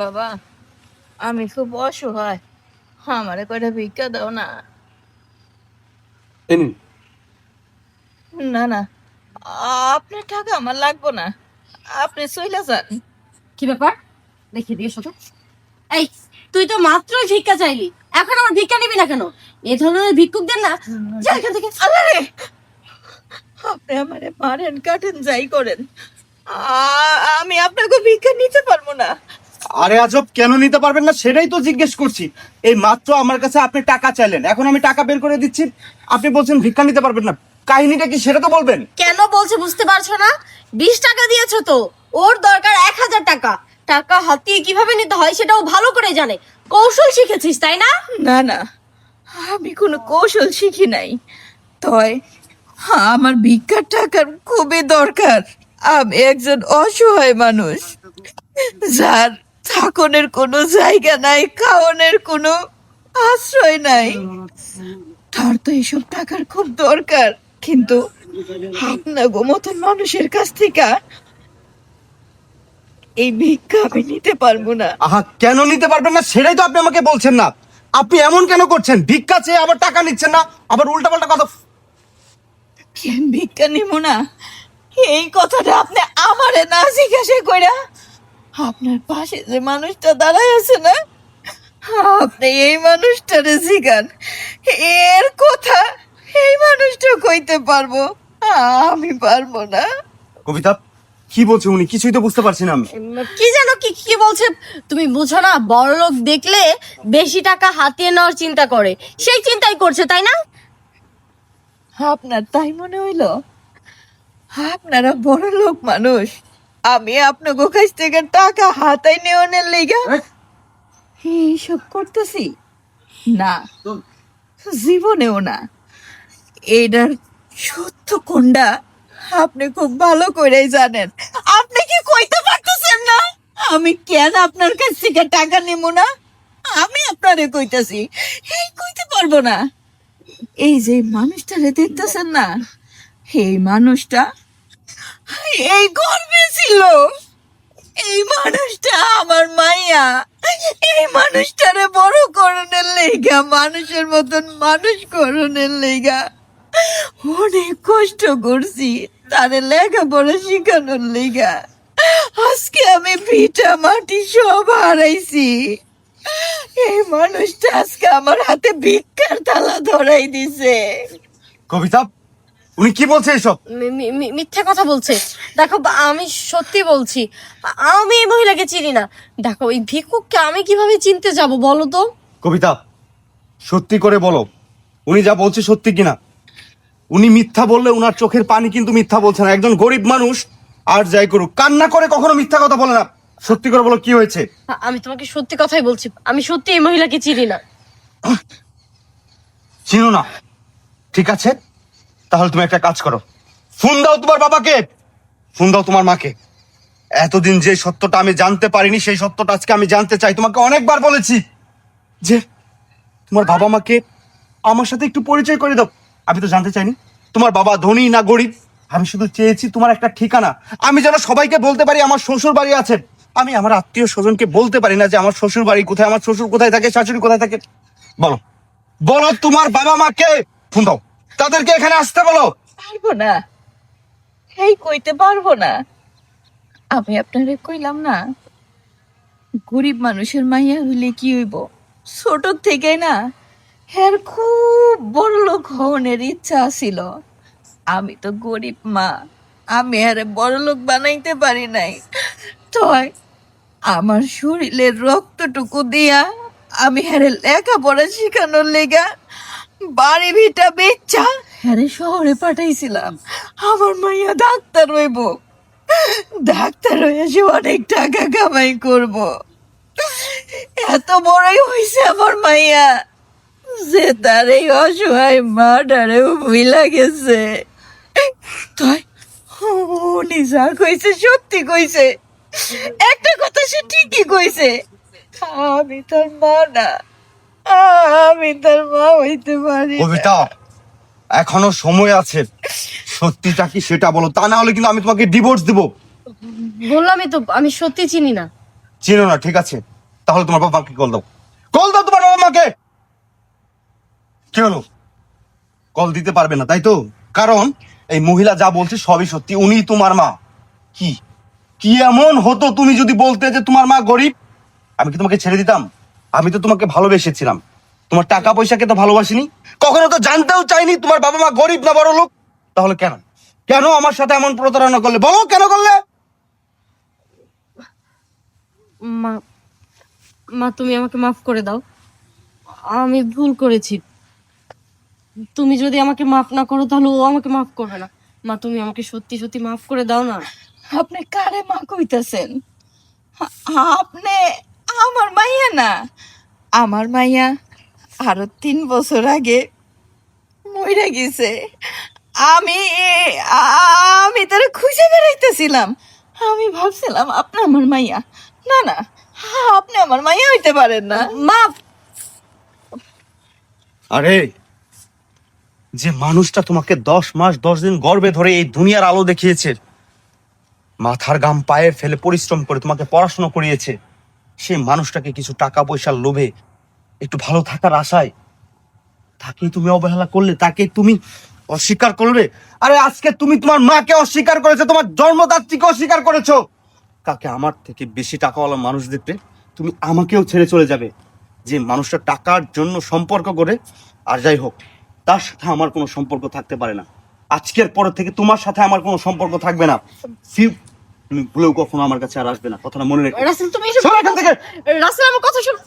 বাবা আমি খুব অসহায়। আমারে কয়টা ভিক্ষা দাও না। না না আপনার টাকা আমার লাগবো না। আপনি চইলা যান। কি ব্যাপার? দেখি দিয়ে শত এই তুই তো মাত্রই ভিক্ষা চাইলি। এখন আমার ভিক্ষা নিবি না কেন? এ ধরনের ভিক্ষুকদের না যা এখান থেকে আল্লাহ রে! আপনি আমারে মারেন কাটেন যাই করেন। আমি আপনাকে ভিক্ষা নিতে পারব না। আরে আজব কেন নিতে পারবেন না সেটাই তো জিজ্ঞেস করছি। এই মাত্র আমার কাছে আপনি টাকা চাইলেন। এখন আমি টাকা বের করে দিচ্ছি। আপনি বলছেন ভিক্ষা নিতে পারবেন না। কাহিনীটা কি সেটা তো বলবেন? কেন বলছে বুঝতে পারছ না? বিশ টাকা দিয়েছ তো। ওর দরকার এক হাজার টাকা। টাকা হাতিয়ে কীভাবে নিতে হয় সেটাও ভালো করে জানে। কৌশল শিখেছিস তাই না? না না। আমি কোনো কৌশল শিখি নাই। তয় আমার ভিক্ষার টাকার খুবই দরকার। আমি একজন অসহায় মানুষ। যার থাকনের কোনো জায়গা নাই খাওয়ানোর কোনো আশ্রয় নাই। তার তো এইসব টাকার খুব দরকার। কিন্তু আপনার মতন মানুষের কাছ থেকে এই ভিক্ষা আমি নিতে পারব না। আহা কেন নিতে পারবেন না? সেটাই তো আপনি আমাকে বলছেন না। আপনি এমন কেন করছেন? ভিক্ষা চেয়ে আবার টাকা নিচ্ছেন না আবার উল্টাপাল্টা কথা কেন ভিক্ষা নিব না? এই কথাটা আপনি আমারে না জিজ্ঞাসা কইরা আপনার পাশে যে মানুষটা দাঁড়ায় আছে না আপনি এই মানুষটারে জিগান। এর কথা এই মানুষটা কইতে পারব আমি পারব না। কবিতা কি বলছে উনি? কিছুই তো বুঝতে পারছি না আমি। কি জানো কি কি বলছে? তুমি বুঝো না বড় লোক দেখলে বেশি টাকা হাতিয়ে নেওয়ার চিন্তা করে। সেই চিন্তাই করছে তাই না? আপনার তাই মনে হইল? আপনারা বড় লোক মানুষ আমি আপনাকে কাছ থেকে টাকা হাতায় নেওয়ানের লেগা এইসব করতেছি? না জীবনেও না। এটার সত্য কোনটা আপনি খুব ভালো করেই জানেন। আপনি কি কইতে পারতেছেন না? আমি কেন আপনার কাছ থেকে টাকা নেব না? আমি আপনারে কইতাছি। এই কইতে পারব না। এই যে মানুষটারে দেখতেছেন না এই মানুষটা এই গর্বে ছিল। এই মানুষটা আমার মাইয়া। এই মানুষটারে বড় করণের লেগা, মানুষের মতন মানুষ করণের লেগা। অনেক কষ্ট করছি তারে লেখাপড়া শিখানোর লেগা। আজকে আমি পিঠা, মাটি সব হারাইছি। এই মানুষটা আজকে আমার হাতে ভিক্ষার থালা ধরাই দিছে। কবিতা উনি কি বলছে এসব? মিথ্যে কথা বলছে। দেখো আমি সত্যি বলছি আমি এই মহিলাকে চিনি না। দেখো এই ভিক্ষুককে আমি কীভাবে চিনতে যাব বলো তো? কবিতা সত্যি করে বলো। উনি যা বলছে সত্যি কিনা? উনি মিথ্যা বললে উনার চোখের পানি কিন্তু মিথ্যা বলছে না। একজন গরিব মানুষ আর যাই করুক কান্না করে কখনো মিথ্যা কথা বলে না। সত্যি করে বলো কি হয়েছে? আমি তোমাকে সত্যি কথাই বলছি। আমি সত্যি এই মহিলাকে চিনি না। চিনো না। ঠিক আছে? তাহলে তুমি একটা কাজ করো। ফোন দাও তোমার বাবাকে। ফোন দাও তোমার মাকে। এতদিন যে সত্যটা আমি জানতে পারিনি, সেই সত্যটা আজকে আমি জানতে চাই। তোমাকে অনেকবার বলেছি যে তোমার বাবা মাকে আমার সাথে একটু পরিচয় করে দাও। আমি তো জানতে চাইনি। তোমার বাবা ধনী না গরিব? আমি শুধু চেয়েছি তোমার একটা ঠিকানা। আমি যেন সবাইকে বলতে পারি, আমার শ্বশুর বাড়ি আছে। আমি আমার আত্মীয় স্বজনকে বলতে পারি না যে আমার শ্বশুর বাড়ি কোথায়, আমার শ্বশুর কোথায় থাকে, শাশুড়ি কোথায় থাকে। বলো। বলো তোমার বাবা মাকে। ফোন দাও। তাদেরকে এখানে আসতে বলো। পারব না। এই কইতে পারব না। আমি আপনারে কইলাম না, গরিব মানুষের মাইয়া হইলে কি হইব? ছোট থেকে না হ্যার খুব বড় লোক হওয়ার ইচ্ছা ছিল আমি তো গরিব মা, আমি আরে বড় লোক বানাইতে পারি নাই। তয়, আমার শরীরের রক্তটুকু দিয়া আমি হ্যারে লেখাপড়া শেখানোর লেগা বাড়ি ভিটা বেচা। হ্যারে শহরে পাঠাইছিলাম। আমার মাইয়া ডাক্তার হইব। ডাক্তার হয়ে সে অনেক টাকা কামাই করব। এত বড়ই হইছে আমার মাইয়া। যে তার এই অসহায় মাটারেও ভুইলা গেছে। তাই উনি যা কইছে, সত্যি কইছে। একটা কথা সে ঠিকই কইছে। আমি তোর মা না। আমি তার মা হইতে পারি কবিতা এখনও সময় আছে। সত্যিটা কি সেটা বলো। তা না হলে কিন্তু আমি তোমাকে ডিভোর্স দেবো। বললামই তো আমি সত্যি চিনি না। চিনো না ঠিক আছে। তাহলে তোমার বাবা মাকে কল দাও। কল দাও তোমার বাবা মাকে! কি হলো? কল দিতে পারবে না তাই তো? কারণ এই মহিলা যা বলছে সবই সত্যি। উনি তোমার মা। কি? কি এমন হতো তুমি যদি বলতে যে তোমার মা গরিব? আমি কি তোমাকে ছেড়ে দিতাম? আমি তো তোমাকে ভালোবেসেছিলাম। তোমার টাকা পয়সাকে তো ভালোবাসিনি। কখনো তো জানতেও চাইনি তোমার বাবা মা গরিব না বড় লোক। তাহলে কেন? কেন আমার সাথে এমন প্রতারণা করলে? বলো কেন করলে? মা মা তুমি আমাকে মাফ করে দাও। আমি ভুল করেছি। তুমি যদি আমাকে মাফ না করো তাহলে ও আমাকে মাফ করবে না। মা তুমি আমাকে সত্যি সত্যি মাফ করে দাও না। আপনি কারে মা কইতাছেন? আপনি আমার মাইয়া না? আমার মাইয়া আরও তিন বছর আগে মইরা গেছে। আমি আমি তারা খুঁজে বেড়াইতেছিলাম। আমি ভাবছিলাম আপনি আমার মাইয়া। না না আপনি আমার মাইয়া হইতে পারেন না। মা! আরে যে মানুষটা তোমাকে দশ মাস দশ দিন গর্বে ধরে এই দুনিয়ার আলো দেখিয়েছে মাথার গাম পায়ে ফেলে পরিশ্রম করে তোমাকে পড়াশোনা করিয়েছে সেই মানুষটাকে কিছু টাকা পয়সার লোভে একটু ভালো থাকার আশায় তাকে তুমি অবহেলা করলে তাকে তুমি অস্বীকার করবে আরে আজকে তুমি তোমার মাকে অস্বীকার করেছ, তোমার জন্মদাত্রীকে অস্বীকার করেছ। কাকে আমার থেকে বেশি টাকাওয়ালা মানুষ দেখতে তুমি আমাকেও ছেড়ে চলে যাবে। যে মানুষটা টাকার জন্য সম্পর্ক করে, আর যাই হোক, তার সাথে আমার কোনো সম্পর্ক থাকতে পারে না। আজকের পর থেকে তোমার সাথে আমার কোনো সম্পর্ক থাকবে না। তুমি ভুলেও কখনো আমার কাছে আর আসবে না। কথাটা মনে রেখো। রাসেল তুমি এসব সর এখান থেকে! রাসেল আমার কথা শোনো